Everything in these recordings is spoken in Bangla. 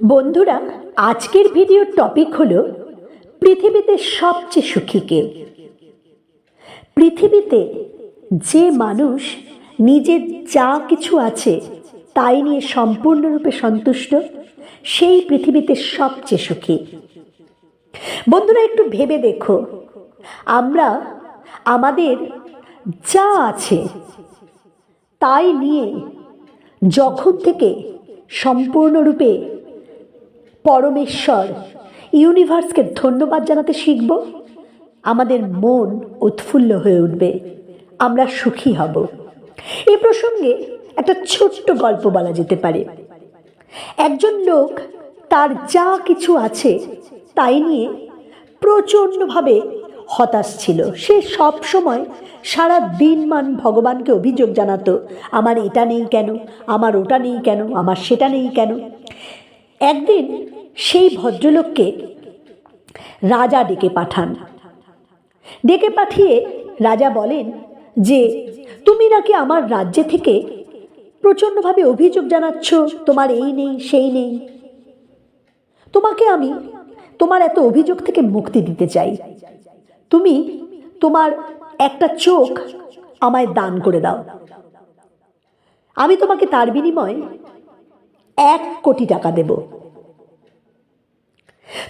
বন্ধুরা, আজকের ভিডিওর টপিক হলো পৃথিবীতে সবচেয়ে সুখী কে? পৃথিবীতে যে মানুষ নিজের যা কিছু আছে তাই নিয়ে সম্পূর্ণরূপে সন্তুষ্ট, সেই পৃথিবীতে সবচেয়ে সুখী। বন্ধুরা, একটু ভেবে দেখো। আমরা, আমাদের যা আছে তাই নিয়ে যখন থেকে সম্পূর্ণরূপে পরমেশ্বর। ইউনিভার্সকে ধন্যবাদ জানাতে শিখব। আমাদের মন উৎফুল্ল হয়ে উঠবে। আমরা সুখী হব। এই প্রসঙ্গে একটা ছোট্ট গল্প বলা যেতে পারে। একজন লোক তার যা কিছু আছে তাই নিয়ে প্রচণ্ডভাবে হতাশ ছিল। সে সব সময় সারা দিন মান ভগবানকে অভিযোগ জানাতো, আমার এটা নেই কেন? আমার ওটা নেই কেন? আমার সেটা নেই কেন? একদিন সেই ভদ্রলোককে রাজা ডেকে পাঠান। ডেকে পাঠিয়ে রাজা বলেন যে, তুমি নাকি আমার রাজ্যে থেকে প্রচণ্ডভাবে অভিযোগ জানাচ্ছ, তোমার এই নেই, সেই নেই। তোমাকে আমি তোমার এত অভিযোগ থেকে মুক্তি দিতে চাই। তুমি তোমার একটা চোখ আমায় দান করে দাও। আমি তোমাকে তার বিনিময়ে এক কোটি টাকা দেব।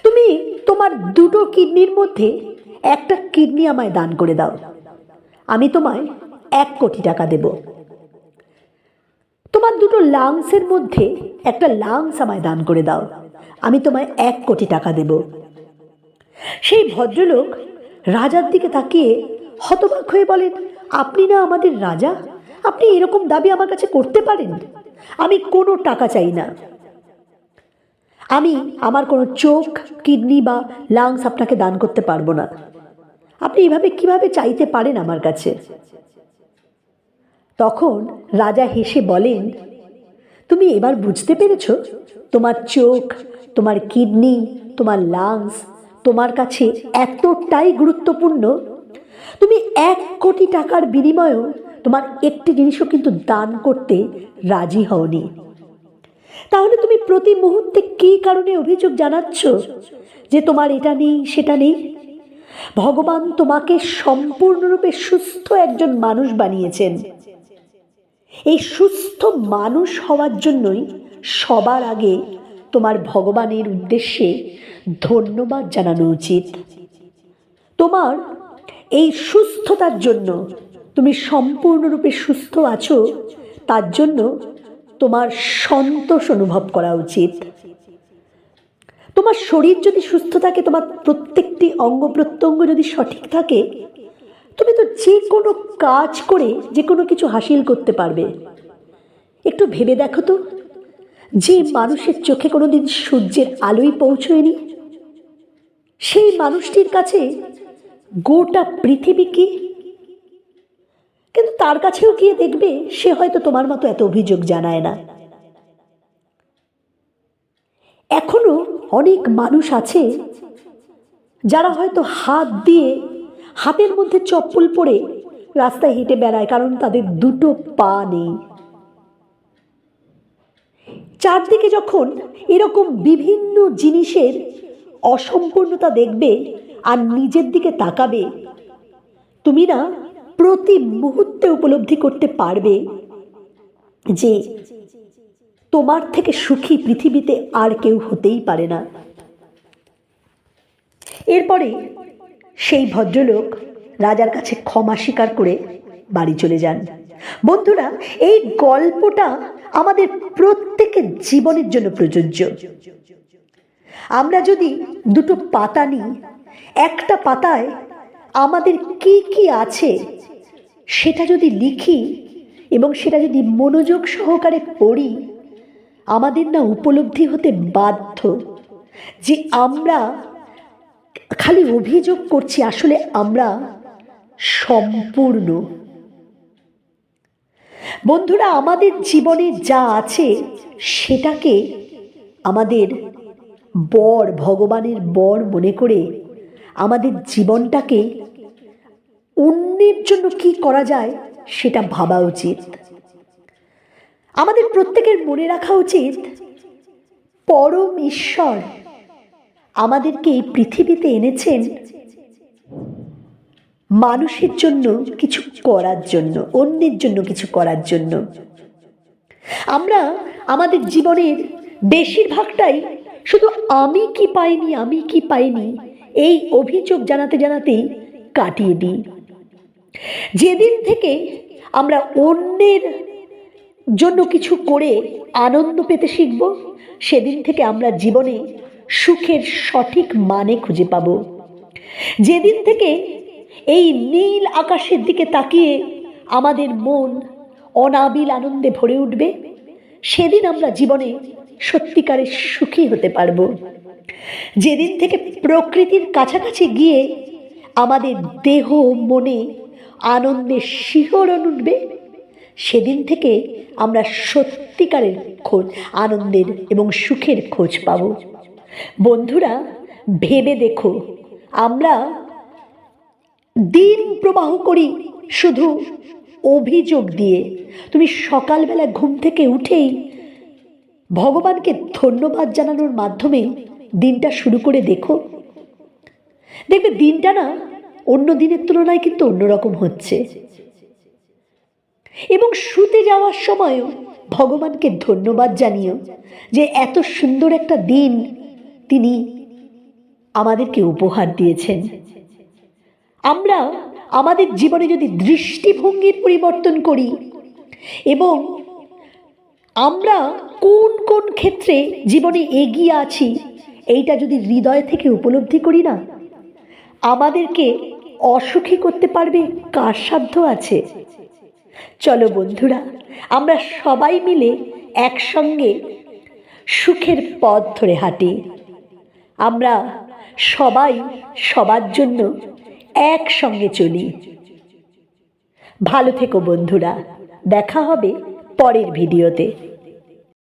তুমি তোমার দুটো কিডনির মধ্যে একটা কিডনি আমায় দান করে দাও। আমি তোমায় এক কোটি টাকা দেব। তোমার দুটো লাংসের মধ্যে একটা লাংস আমায় দান করে দাও। আমি তোমায় এক কোটি টাকা দেব। সেই ভদ্রলোক রাজার দিকে তাকিয়ে হতবাক হয়ে বলেন, আপনি না আমাদের রাজা? আপনি এরকম দাবি আমার কাছে করতে পারেন? আমি কোনো টাকা চাই না। আমি আমার কোনো চোখ, কিডনি বা লাংস আপনাকে দান করতে পারব না। আপনি এভাবে কীভাবে চাইতে পারেন আমার কাছে? তখন রাজা হেসে বলেন, তুমি এবার বুঝতে পেরেছ? তোমার চোখ, তোমার কিডনি, তোমার লাংস তোমার কাছে এতটাই গুরুত্বপূর্ণ। তুমি এক কোটি টাকার বিনিময়েও তোমার একটি জিনিসও কিন্তু দান করতে রাজি হওনি। তাহলে তুমি প্রতি মুহূর্তে কী কারণে অভিযোগ জানাচ্ছ যে তোমার এটা নেই, সেটা নেই? ভগবান তোমাকে সম্পূর্ণরূপে সুস্থ একজন মানুষ বানিয়েছেন। এই সুস্থ মানুষ হওয়ার জন্যই সবার আগে তোমার ভগবানের উদ্দেশ্যে ধন্যবাদ জানানো উচিত। তোমার এই সুস্থতার জন্য তুমি সম্পূর্ণরূপে সুস্থ আছো, তার জন্য তোমার সন্তোষ অনুভব করা উচিত। তোমার শরীর যদি সুস্থ থাকে, তোমার প্রত্যেকটি অঙ্গ প্রত্যঙ্গ যদি সঠিক থাকে, তুমি তো যে কোনো কাজ করে যে কোনো কিছু হাসিল করতে পারবে। একটু ভেবে দেখো তো, যে মানুষের চোখে কোনো দিন সূর্যের আলোই পৌঁছয়নি, সেই মানুষটির কাছে গোটা পৃথিবী কি? কিন্তু তার কাছেও গিয়ে দেখবে, সে হয়তো তোমার মতো এত অভিযোগ জানায় না। অনেক মানুষ আছে যারা হয়তো হাত দিয়ে হাতের মধ্যে চপ্পল পরে রাস্তায় হেঁটে বেড়ায়, কারণ তাদের দুটো পা নেই। চারদিকে যখন এরকম বিভিন্ন জিনিসের অসম্পূর্ণতা দেখবে আর নিজের দিকে তাকাবে, তুমি না প্রতি মুহূর্তে উপলব্ধি করতে পারবে যে তোমার থেকে সুখী পৃথিবীতে আর কেউ হতেই পারে না। এরপরে সেই ভদ্রলোক রাজার কাছে ক্ষমা স্বীকার করে বাড়ি চলে যান। বন্ধুরা, এই গল্পটা আমাদের প্রত্যেকের জীবনের জন্য প্রযোজ্য। আমরা যদি দুটো পাতা নিই, একটা পাতায় আমাদের কি কি আছে সেটা যদি লিখি এবং সেটা যদি মনোযোগ সহকারে পড়ি আমাদের না উপলব্ধি হতে বাধ্য যে আমরা খালি অভিযোগ করছি, আসলে আমরা সম্পূর্ণ। বন্ধুরা, আমাদের জীবনে যা আছে সেটাকে আমাদের বর, ভগবানের বর মনে করে আমাদের জীবনটাকে অন্যের জন্য কি করা যায় সেটা ভাবা উচিত। আমাদের প্রত্যেকের মনে রাখা উচিত, পরম ঈশ্বর আমাদেরকে এই পৃথিবীতে এনেছেন মানুষের জন্য কিছু করার জন্য, অন্যের জন্য কিছু করার জন্য। আমরা আমাদের জীবনের বেশিরভাগটাই শুধু আমি কি পাইনি, আমি কি পাইনি, এই অভিযোগ জানাতে জানাতেই কাটিয়ে দিই। যেদিন থেকে আমরা অন্যের জন্য কিছু করে আনন্দ পেতে শিখব, সেদিন থেকে আমরা জীবনে সুখের সঠিক মানে খুঁজে পাব। যেদিন থেকে এই নীল আকাশের দিকে তাকিয়ে আমাদের মন অনাবিল আনন্দে ভরে উঠবে, সেদিন আমরা জীবনে সত্যিকারের সুখী হতে পারব। যেদিন থেকে প্রকৃতির কাছাকাছি গিয়ে আমাদের দেহ মনে আনন্দের শিহরণ উঠবে সেদিন থেকে আমরা সত্যিকারের খোঁজ, আনন্দের এবং সুখের খোঁজ পাব। বন্ধুরা, ভেবে দেখো, আমরা দিন প্রবাহ করি শুধু অভিযোগ দিয়ে। তুমি সকালবেলা ঘুম থেকে উঠেই ভগবানকে ধন্যবাদ জানানোর মাধ্যমে দিনটা শুরু করে দেখো। দেখবে দিনটা না অন্য দিনের তুলনায় কিন্তু অন্যরকম হচ্ছে। এবং শুতে যাওয়ার সময়ও ভগবানকে ধন্যবাদ জানিও যে এত সুন্দর একটা দিন তিনি আমাদেরকে উপহার দিয়েছেন। আমরা আমাদের জীবনে যদি দৃষ্টিভঙ্গির পরিবর্তন করি এবং আমরা কোন কোন ক্ষেত্রে জীবনে এগিয়ে আছি, এইটা যদি হৃদয় থেকে উপলব্ধি করি না, আমাদেরকে অসুখী করতে পারবে কার সাধ্য আছে? চলো বন্ধুরা, আমরা সবাই মিলে একসঙ্গে সুখের পথ ধরে হাঁটি। আমরা সবাই সবার জন্য একসঙ্গে চলি। ভালো থেকো বন্ধুরা, দেখা হবে পরের ভিডিওতে।